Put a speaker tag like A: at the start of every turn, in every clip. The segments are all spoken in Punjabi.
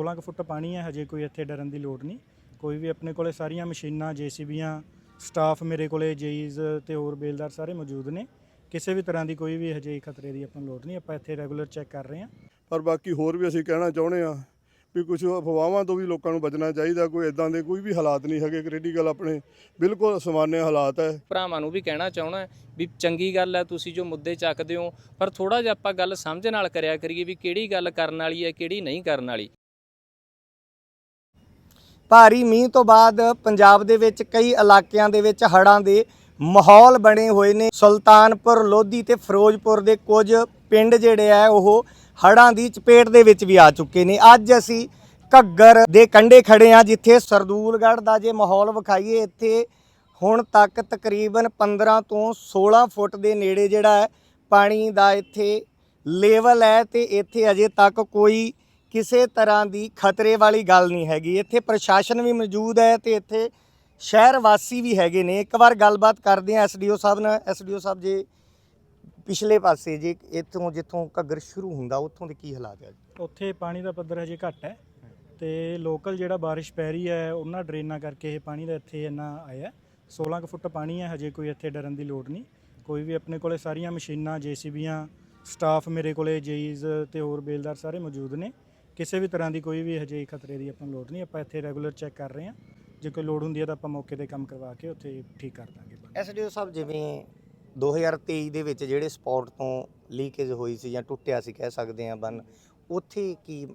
A: 16 ਕੁ ਫੁੱਟ ਪਾਣੀ ਹੈ ਹਜੇ ਕੋਈ ਇੱਥੇ ਡਰਨ ਦੀ ਲੋੜ ਨਹੀਂ। ਕੋਈ ਵੀ ਆਪਣੇ ਕੋਲੇ ਸਾਰੀਆਂ ਮਸ਼ੀਨਾਂ ਜੀਸੀਬੀਆਂ ਸਟਾਫ ਮੇਰੇ ਕੋਲੇ ਜੇਈਜ਼ ਤੇ ਹੋਰ ਬੇਲਦਾਰ ਸਾਰੇ ਮੌਜੂਦ ਨੇ। ਕਿਸੇ ਵੀ ਤਰ੍ਹਾਂ ਦੀ ਕੋਈ ਵੀ ਹਜੇ ਖਤਰੇ ਦੀ ਆਪਾਂ ਨੂੰ ਲੋੜ ਨਹੀਂ ਆਪਾਂ ਇੱਥੇ ਰੈਗੂਲਰ ਚੈੱਕ ਕਰ ਰਹੇ ਹਾਂ।
B: ਪਰ ਬਾਕੀ ਹੋਰ ਵੀ ਅਸੀਂ ਕਹਿਣਾ ਚਾਹੁੰਦੇ ਆ ਵੀ ਕੁਝ ਅਫਵਾਹਾਂ ਤੋਂ ਵੀ ਲੋਕਾਂ ਨੂੰ ਬਚਣਾ ਚਾਹੀਦਾ ਕੋਈ ਇਦਾਂ ਦੇ ਕੋਈ ਵੀ ਹਾਲਾਤ ਨਹੀਂ ਹੈਗੇ। ਕ੍ਰਿਟੀਕਲ ਆਪਣੇ ਬਿਲਕੁਲ ਸਮਾਨਯ ਹਾਲਾਤ ਹੈ।
C: ਭਰਾਵਾਂ ਨੂੰ ਵੀ ਕਹਿਣਾ ਚਾਹਣਾ ਵੀ ਚੰਗੀ ਗੱਲ ਹੈ ਤੁਸੀਂ ਜੋ ਮੁੱਦੇ ਚੱਕਦੇ ਹੋ ਪਰ ਥੋੜਾ ਜਿਹਾ ਆਪਾਂ ਗੱਲ ਸਮਝ ਨਾਲ ਕਰਿਆ ਕਰੀਏ ਵੀ ਕਿਹੜੀ ਗੱਲ ਕਰਨ ਵਾਲੀ ਹੈ ਕਿਹੜੀ ਨਹੀਂ ਕਰਨ ਵਾਲੀ।
D: ਭਾਰੀ ਮੀਂਹ ਤੋਂ ਬਾਅਦ ਪੰਜਾਬ ਦੇ ਵਿੱਚ ਕਈ ਇਲਾਕਿਆਂ ਦੇ ਵਿੱਚ ਹੜ੍ਹਾਂ ਦੇ ਮਾਹੌਲ ਬਣੇ ਹੋਏ ਨੇ। ਸੁਲਤਾਨਪੁਰ, ਲੋਧੀ ਤੇ ਫਿਰੋਜ਼ਪੁਰ ਦੇ ਕੁਝ ਪਿੰਡ ਜਿਹੜੇ ਆ, ਉਹ ਹੜ੍ਹਾਂ ਦੀ ਚਪੇਟ ਦੇ ਵਿੱਚ ਵੀ ਆ ਚੁੱਕੇ ਨੇ। ਅੱਜ ਅਸੀਂ ਘੱਗਰ ਦੇ ਕੰਢੇ ਖੜੇ ਆ ਜਿੱਥੇ ਸਰਦੂਲਗੜ੍ਹ ਦਾ ਜੇ ਮਾਹੌਲ ਵਿਖਾਈਏ, ਇੱਥੇ ਹੁਣ ਤੱਕ ਤਕਰੀਬਨ 15 ਤੋਂ 16 ਫੁੱਟ ਦੇ ਨੇੜੇ ਜਿਹੜਾ ਹੈ ਪਾਣੀ ਦਾ ਇੱਥੇ ਲੈਵਲ ਹੈ ਤੇ ਇੱਥੇ ਅਜੇ ਤੱਕ ਕੋਈ ਕਿਸੇ ਤਰ੍ਹਾਂ ਦੀ ਖਤਰੇ ਵਾਲੀ ਗੱਲ ਨਹੀਂ ਹੈਗੀ। ਇੱਥੇ ਪ੍ਰਸ਼ਾਸਨ ਵੀ ਮੌਜੂਦ ਹੈ ਤੇ ਇੱਥੇ ਸ਼ਹਿਰ ਵਾਸੀ ਵੀ ਹੈਗੇ ਨੇ। ਇੱਕ ਵਾਰ ਗੱਲਬਾਤ ਕਰਦੇ ਆ ਐਸਡੀਓ ਸਾਹਿਬ ਨਾਲ। ਐਸਡੀਓ ਸਾਹਿਬ, ਜੇ ਪਿਛਲੇ ਪਾਸੇ, ਜੇ ਇੱਥੋਂ, ਜਿੱਥੋਂ ਘੱਗਰ ਸ਼ੁਰੂ ਹੁੰਦਾ, ਉੱਥੋਂ ਦੇ ਕੀ ਹਾਲਾਤ ਹੈ?
A: ਉੱਥੇ ਪਾਣੀ ਦਾ ਪੱਧਰ ਹਜੇ ਘੱਟ ਹੈ ਤੇ ਲੋਕਲ ਜਿਹੜਾ ਬਾਰਿਸ਼ ਪੈ ਰਹੀ ਹੈ, ਉਹਨਾਂ ਡਰੇਨਾਂ ਕਰਕੇ ਇਹ ਪਾਣੀ ਦਾ ਇੱਥੇ ਇੰਨਾ ਆਇਆ 16 ਕੁ ਫੁੱਟ ਪਾਣੀ ਹੈ, ਹਜੇ ਕੋਈ ਇੱਥੇ ਡਰਨ ਦੀ ਲੋੜ ਨਹੀਂ। ਕੋਈ ਵੀ ਆਪਣੇ ਕੋਲੇ ਸਾਰੀਆਂ ਮਸ਼ੀਨਾਂ, ਜੀਸੀਬੀਆਂ, ਸਟਾਫ ਮੇਰੇ ਕੋਲੇ, ਜੇਈਜ਼ ਤੇ ਹੋਰ ਬੇਲਦਾਰ ਸਾਰੇ ਮੌਜੂਦ ਨੇ। ਕਿਸੇ ਵੀ ਤਰ੍ਹਾਂ ਦੀ ਕੋਈ ਵੀ ਹਜੇ ਖਤਰੇ ਦੀ ਆਪਾਂ ਲੋੜ ਨਹੀਂ ਆਪਾਂ ਇੱਥੇ ਰੈਗੂਲਰ ਚੈੱਕ ਕਰ ਰਹੇ ਹਾਂ। ਜੇ ਕੋਈ ਲੋੜ ਹੁੰਦੀ ਹੈ ਤਾਂ ਆਪਾਂ ਮੌਕੇ ਤੇ ਕੰਮ ਕਰਵਾ ਕੇ ਉੱਥੇ ਠੀਕ ਕਰ ਦਾਂਗੇ।
D: ਐਸਡੀਓ ਸਾਹਿਬ ਜਿਵੇਂ 2023 ਦੇ ਵਿੱਚ ਜਿਹੜੇ ਸਪੌਟ ਤੋਂ ਲੀਕੇਜ ਹੋਈ ਸੀ ਜਾਂ ਟੁੱਟਿਆ ਸੀ ਕਹਿ ਸਕਦੇ ਆ ਬੰਨ ਉੱਥੇ ਕੀ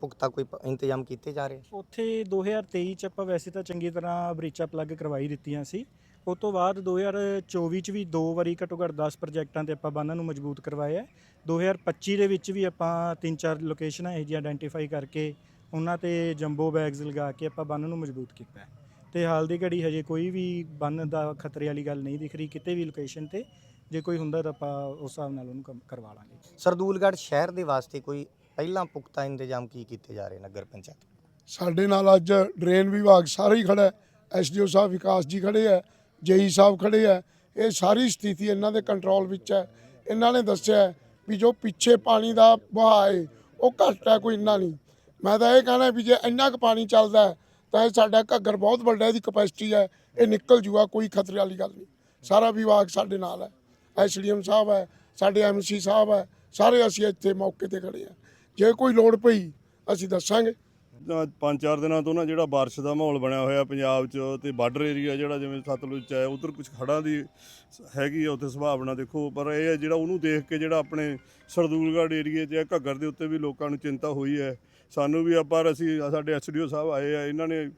D: ਪੁਖਤਾ ਕੋਈ ਪ- ਇੰਤਜ਼ਾਮ ਕੀਤੇ ਜਾ ਰਹੇ?
A: ਉੱਥੇ 2023 ਚ ਆਪਾਂ ਵੈਸੇ ਤਾਂ ਚੰਗੀ ਤਰ੍ਹਾਂ ਬ੍ਰੀਚਾਂ ਪਲੱਗ ਕਰਵਾਈ ਦਿੱਤੀਆਂ ਸੀ। ਉਸ ਤੋਂ ਬਾਅਦ 2024 ਚ ਵੀ ਦੋ ਵਾਰੀ ਘੱਟੋ ਘੱਟ 10 ਪ੍ਰੋਜੈਕਟਾਂ ਤੇ ਆਪਾਂ ਬੰਨਾਂ ਨੂੰ ਮਜ਼ਬੂਤ ਕਰਵਾਇਆ ਹੈ। 2025 ਦੇ ਵਿੱਚ ਵੀ ਆਪਾਂ ਤਿੰਨ ਚਾਰ ਲੋਕੇਸ਼ਨਾਂ ਇਹ ਜਿਹੀ ਆਇਡੈਂਟੀਫਾਈ ਕਰਕੇ ਉਹਨਾਂ ਤੇ ਜੰਬੋ ਬੈਗਸ ਲਗਾ ਕੇ ਆਪਾਂ ਬੰਨ ਨੂੰ ਮਜ਼ਬੂਤ ਕੀਤਾ ਹੈ। ਤੇ ਹਾਲ ਦੀ ਘੜੀ ਹਜੇ ਕੋਈ ਵੀ ਬੰਨ ਦਾ ਖਤਰੇ ਵਾਲੀ ਗੱਲ ਨਹੀਂ ਦਿਖ ਰਹੀ ਕਿਤੇ ਵੀ ਲੋਕੇਸ਼ਨ ਤੇ। ਜੇ ਕੋਈ ਹੁੰਦਾ ਤਾਂ ਆਪਾਂ ਉਸ ਹਿਸਾਬ ਨਾਲ ਉਹਨੂੰ ਕੰਮ ਕਰਵਾ ਲਾਂਗੇ।
D: ਸਰਦੂਲਗੜ੍ਹ ਸ਼ਹਿਰ ਦੇ ਵਾਸਤੇ ਕੋਈ ਪਹਿਲਾਂ ਪੁਖਤਾ ਇੰਤਜ਼ਾਮ ਕੀ ਕੀਤੇ ਜਾ ਰਹੇ ਨਗਰ ਪੰਚਾਇਤ?
E: ਸਾਡੇ ਨਾਲ ਅੱਜ ਡਰੇਨ ਵਿਭਾਗ ਸਾਰੇ ਹੀ ਖੜਾ ਹੈ। ਐਸਡੀਓ ਸਾਹਿਬ ਵਿਕਾਸ ਜੀ ਖੜੇ ਹੈ। ਜੇਈ ਸਾਹਿਬ ਖੜੇ ਹੈ ਇਹ ਸਾਰੀ ਸਥਿਤੀ ਇਹਨਾਂ ਦੇ ਕੰਟਰੋਲ ਵਿੱਚ ਹੈ। ਇਹਨਾਂ ਨੇ ਦੱਸਿਆ ਵੀ ਜੋ ਪਿੱਛੇ ਪਾਣੀ ਦਾ ਵਹਾਅ ਹੈ, ਉਹ ਘੱਟ ਹੈ, ਕੋਈ ਇੰਨਾ ਨਹੀਂ। ਮੈਂ ਤਾਂ ਇਹ ਕਹਿਣਾ ਵੀ ਜੇ ਇੰਨਾ ਕੁ ਪਾਣੀ ਚੱਲਦਾ ਤਾਂ ਇਹ ਸਾਡਾ ਘੱਗਰ ਬਹੁਤ ਵੱਡਾ, ਇਹਦੀ ਕਪੈਸਿਟੀ ਹੈ, ਇਹ ਨਿਕਲ ਜੂਗਾ, ਕੋਈ ਖਤਰੇ ਵਾਲੀ ਗੱਲ ਨਹੀਂ। ਸਾਰਾ ਵਿਭਾਗ ਸਾਡੇ ਨਾਲ ਹੈ। ਐਸਡੀਐਮ ਸਾਹਿਬ ਹੈ, ਸਾਡੇ ਐਮਸੀ ਸਾਹਿਬ ਹੈ, ਸਾਰੇ ਅਸੀਂ ਇੱਥੇ ਮੌਕੇ ਤੇ ਖੜੇ ਹਾਂ। ਜੇ ਕੋਈ ਲੋੜ ਪਈ, ਅਸੀਂ ਦੱਸਾਂਗੇ।
B: ਪੰਜ ਚਾਰ ਦਿਨਾਂ ਤੋਂ ਨਾ ਜਿਹੜਾ ਬਾਰਿਸ਼ ਦਾ ਮਾਹੌਲ ਬਣਿਆ ਹੋਇਆ ਪੰਜਾਬ 'ਚ ਤੇ ਬਾਰਡਰ ਏਰੀਆ ਜਿਹੜਾ ਜਿਵੇਂ ਸਤਲੁਜ 'ਚ ਹੈ ਉਧਰ ਕੁਝ ਖੜਾਂ ਦੀ ਹੈਗੀ ਆ ਉੱਥੇ ਸੰਭਾਵਨਾ ਦੇਖੋ, ਪਰ ਇਹ ਹੈ ਜਿਹੜਾ ਉਹਨੂੰ ਦੇਖ ਕੇ ਜਿਹੜਾ ਆਪਣੇ ਸਰਦੂਲਗੜ੍ਹ ਏਰੀਏ 'ਚ ਜਾਂ ਘੱਗਰ ਦੇ ਉੱਤੇ ਵੀ ਲੋਕਾਂ ਨੂੰ ਚਿੰਤਾ ਹੋਈ ਹੈ। ਸਾਨੂੰ ਵੀ ਆਪਾਂ ਅਸੀਂ, ਸਾਡੇ ਐਸਡੀਓ ਸਾਹਿਬ ਆਏ ਆ, ਇਹਨਾਂ ਨੇ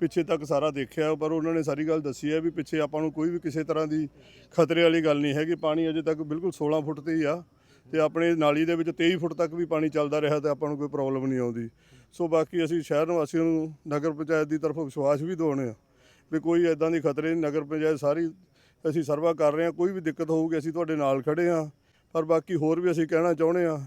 B: ਪਿੱਛੇ ਤੱਕ ਸਾਰਾ ਦੇਖਿਆ, ਪਰ ਉਹਨਾਂ ਨੇ ਸਾਰੀ ਗੱਲ ਦੱਸੀ ਹੈ ਵੀ ਪਿੱਛੇ ਆਪਾਂ ਨੂੰ ਕੋਈ ਵੀ ਕਿਸੇ ਤਰ੍ਹਾਂ ਦੀ ਖਤਰੇ ਵਾਲੀ ਗੱਲ ਨਹੀਂ ਹੈਗੀ। ਪਾਣੀ ਅਜੇ ਤੱਕ ਬਿਲਕੁਲ 16 ਫੁੱਟ ਤੇ ਹੀ ਆ। ਤੇ ਆਪਣੇ ਨਾਲੀ ਦੇ ਵਿੱਚ 23 ਫੁੱਟ ਤੱਕ ਵੀ ਪਾਣੀ ਚੱਲਦਾ ਰਿਹਾ ਤੇ ਆਪਾਂ ਨੂੰ ਕੋਈ ਪ੍ਰੋਬਲਮ ਨਹੀਂ ਆਉਂਦੀ। ਸੋ ਬਾਕੀ ਅਸੀਂ ਸ਼ਹਿਰ ਨਿਵਾਸੀਆਂ ਨੂੰ ਨਗਰ ਪੰਚਾਇਤ ਦੀ ਤਰਫੋਂ ਵਿਸ਼ਵਾਸ ਵੀ ਦਿਵਾਉਣੇ ਆ ਵੀ ਕੋਈ ਐਦਾਂ ਦੀ ਖਤਰੇ ਨਹੀਂ, ਨਗਰ ਪੰਚਾਇਤ ਸਾਰੀ ਅਸੀਂ ਸਰਵਾ ਕਰ ਰਹੇ ਹਾਂ, ਕੋਈ ਵੀ ਦਿੱਕਤ ਹੋਊਗੀ ਅਸੀਂ ਤੁਹਾਡੇ ਨਾਲ ਖੜੇ ਹਾਂ। ਪਰ ਬਾਕੀ ਹੋਰ ਵੀ ਅਸੀਂ ਕਹਿਣਾ ਚਾਹੁੰਦੇ ਹਾਂ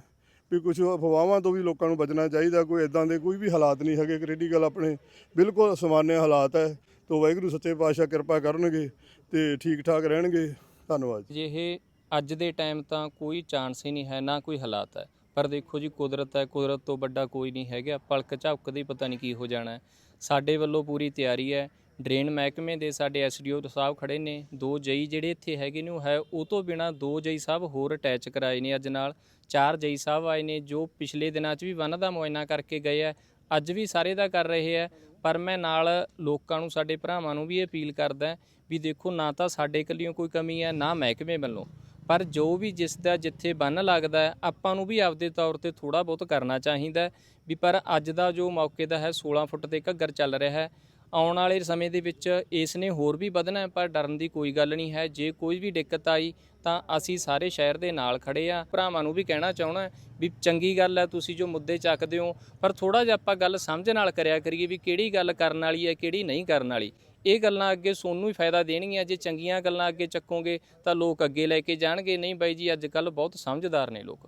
B: ਵੀ ਕੁਝ ਅਫਵਾਹਾਂ ਤੋਂ ਵੀ ਲੋਕਾਂ ਨੂੰ ਬਚਣਾ ਚਾਹੀਦਾ, ਕੋਈ ਐਦਾਂ ਦੇ ਕੋਈ ਵੀ ਹਾਲਾਤ ਨਹੀਂ ਹੈਗੇ। ਕ੍ਰਿਟੀਕਲ ਆਪਣੇ ਬਿਲਕੁਲ ਸਮਾਨਿਆ ਹਾਲਾਤ ਹੈ। ਤੋਂ ਵਾਹਿਗੁਰੂ ਸੱਚੇ ਪਾਤਸ਼ਾਹ ਕਿਰਪਾ ਕਰਨਗੇ ਤੇ ਠੀਕ ਠਾਕ ਰਹਿਣਗੇ। ਧੰਨਵਾਦ
C: ਜੇ। ਇਹ ਅੱਜ ਦੇ ਟਾਈਮ ਤਾਂ ਕੋਈ ਚਾਂਸ ਹੀ ਨਹੀਂ ਹੈ, ਨਾ ਕੋਈ ਹਾਲਾਤ ਹੈ। ਪਰ ਦੇਖੋ ਜੀ, ਕੁਦਰਤ ਹੈ, ਕੁਦਰਤ ਤੋਂ ਵੱਡਾ ਕੋਈ ਨਹੀਂ ਹੈਗਾ। ਪਲਕ ਝਪਕਦੇ ਹੀ ਪਤਾ ਨਹੀਂ ਕੀ ਹੋ ਜਾਣਾ ਸਾਡੇ ਵੱਲੋਂ ਪੂਰੀ ਤਿਆਰੀ ਹੈ। ਡਰੇਨ ਮਹਿਕਮੇ ਦੇ ਸਾਡੇ ਐਸਡੀਓ ਸਾਹਿਬ ਖੜੇ ਨੇ। ਦੋ ਜਈ ਜਿਹੜੇ ਇੱਥੇ ਹੈਗੇ ਨੇ, ਉਹ ਹੈ, ਉਹ ਤੋਂ ਬਿਨਾ ਦੋ ਜਈ ਸਾਹਿਬ ਹੋਰ ਅਟੈਚ ਕਰਾਏ ਨੇ ਅੱਜ ਨਾਲ। ਚਾਰ ਜਈ ਸਾਹਿਬ ਆਏ ਨੇ, ਜੋ ਪਿਛਲੇ ਦਿਨਾਂ 'ਚ ਵੀ ਵਨ ਦਾ ਮੁਆਇਨਾ ਕਰਕੇ ਗਏ ਆ ਅੱਜ ਵੀ ਸਾਰੇ ਦਾ ਕਰ ਰਹੇ ਆ ਪਰ ਮੈਂ ਨਾਲ ਲੋਕਾਂ ਨੂੰ, ਸਾਡੇ ਭਰਾਵਾਂ ਨੂੰ ਵੀ ਅਪੀਲ ਕਰਦਾ ਵੀ ਦੇਖੋ, ਨਾ ਤਾਂ ਸਾਡੇ ਇਕੱਲਿਓਂ ਕੋਈ ਕਮੀ ਹੈ, ਨਾ ਮਹਿਕਮੇ ਵੱਲੋਂ। ਪਰ ਜੋ ਵੀ ਜਿਸ ਦਾ ਜਿੱਥੇ ਬੰਨ ਲੱਗਦਾ ਹੈ, ਆਪਾਂ ਨੂੰ ਵੀ ਆਪਦੇ ਤੌਰ ਤੇ ਥੋੜਾ ਬਹੁਤ ਕਰਨਾ ਚਾਹੀਦਾ ਵੀ ਪਰ ਅੱਜ ਦਾ ਜੋ ਮੌਕੇ ਦਾ ਹੈ 16 ਫੁੱਟ ਤੇ ਘੱਗਰ ਚੱਲ ਰਿਹਾ ਹੈ। ਆਉਣ ਵਾਲੇ ਸਮੇਂ ਦੇ ਵਿੱਚ ਇਸ ਨੇ ਹੋਰ ਵੀ ਵਧਣਾ ਪਰ ਡਰਨ ਦੀ ਕੋਈ ਗੱਲ ਨਹੀਂ ਹੈ। ਜੇ ਕੋਈ ਵੀ ਦਿੱਕਤ ਆਈ ਤਾਂ ਅਸੀਂ ਸਾਰੇ ਸ਼ਹਿਰ ਦੇ ਨਾਲ ਖੜੇ ਆ ਭਰਾਵਾਂ ਨੂੰ ਵੀ ਕਹਿਣਾ ਚਾਹਣਾ ਵੀ ਚੰਗੀ ਗੱਲ ਹੈ, ਤੁਸੀਂ ਜੋ ਮੁੱਦੇ ਚੱਕਦੇ ਹੋ, ਪਰ ਥੋੜਾ ਜਿਹਾ ਆਪਾਂ ਗੱਲ ਸਮਝ ਨਾਲ ਕਰਿਆ ਕਰੀਏ ਵੀ ਕਿਹੜੀ ਗੱਲ ਕਰਨ ਵਾਲੀ ਹੈ, ਕਿਹੜੀ ਨਹੀਂ ਕਰਨ ਵਾਲੀ। ਇਹ ਗੱਲਾਂ ਅੱਗੇ ਸੋਨੂੰ ਹੀ ਫਾਇਦਾ ਦੇਣਗੀਆਂ, ਜੇ ਚੰਗੀਆਂ ਗੱਲਾਂ ਅੱਗੇ ਚੱਕੋਗੇ ਤਾਂ ਲੋਕ ਅੱਗੇ ਲੈ ਕੇ ਜਾਣਗੇ। ਨਹੀਂ ਬਾਈ ਜੀ, ਅੱਜ ਕੱਲ ਬਹੁਤ ਸਮਝਦਾਰ ਨੇ ਲੋਕ।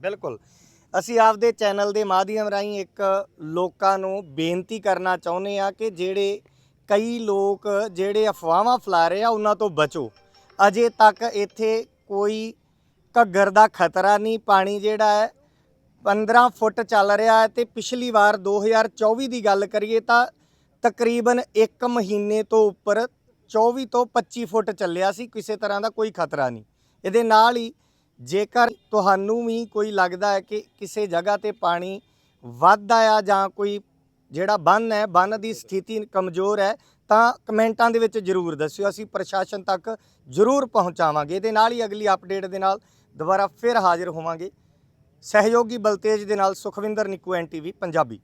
D: ਬਿਲਕੁਲ। ਅਸੀਂ ਆਪਦੇ ਚੈਨਲ ਦੇ ਮਾਧਿਅਮ ਰਾਹੀਂ ਇੱਕ ਲੋਕਾਂ ਨੂੰ ਬੇਨਤੀ ਕਰਨਾ ਚਾਹੁੰਦੇ ਆ ਕਿ ਜਿਹੜੇ ਕਈ ਲੋਕ, ਜਿਹੜੇ ਅਫਵਾਹਾਂ ਫੈਲਾ ਰਹੇ ਆ, ਉਹਨਾਂ ਤੋਂ ਬਚੋ। ਅਜੇ ਤੱਕ ਇੱਥੇ ਕੋਈ ਘੱਗਰ ਦਾ ਖਤਰਾ ਨਹੀਂ। ਪਾਣੀ ਜਿਹੜਾ ਹੈ 15 ਫੁੱਟ ਚੱਲ ਰਿਹਾ ਹੈ ਤੇ ਪਿਛਲੀ ਵਾਰ 2024 ਦੀ ਗੱਲ ਕਰੀਏ ਤਾਂ ਤਕਰੀਬਨ 1 ਮਹੀਨੇ ਤੋਂ ਉੱਪਰ 24 ਤੋਂ 25 ਫੁੱਟ ਚੱਲਿਆ ਸੀ, ਕਿਸੇ ਤਰ੍ਹਾਂ ਦਾ ਕੋਈ ਖਤਰਾ ਨਹੀਂ। ਇਹਦੇ ਨਾਲ ਹੀ ਜੇਕਰ ਤੁਹਾਨੂੰ ਵੀ ਕੋਈ ਲੱਗਦਾ ਹੈ ਕਿ ਕਿਸੇ ਜਗ੍ਹਾ ਤੇ ਪਾਣੀ ਵੱਧ ਆਇਆ ਜਾਂ ਕੋਈ ਜਿਹੜਾ ਬੰਨ ਹੈ, ਬੰਨ ਦੀ ਸਥਿਤੀ ਕਮਜ਼ੋਰ ਹੈ, ਤਾਂ ਕਮੈਂਟਾਂ ਦੇ ਵਿੱਚ ਜਰੂਰ ਦੱਸਿਓ। ਅਸੀਂ ਪ੍ਰਸ਼ਾਸਨ ਤੱਕ ਜਰੂਰ ਪਹੁੰਚਾਵਾਂਗੇ। ਇਹਦੇ ਨਾਲ ਹੀ ਅਗਲੀ ਅਪਡੇਟ ਦੇ ਨਾਲ ਦੁਬਾਰਾ ਫਿਰ ਹਾਜ਼ਰ ਹੋਵਾਂਗੇ। ਸਹਿਯੋਗੀ ਬਲਤੇਜ ਦੇ ਨਾਲ ਸੁਖਵਿੰਦਰ ਨਿੱਕੂ ਐਨ ਐਨਟੀਵੀ ਪੰਜਾਬੀ।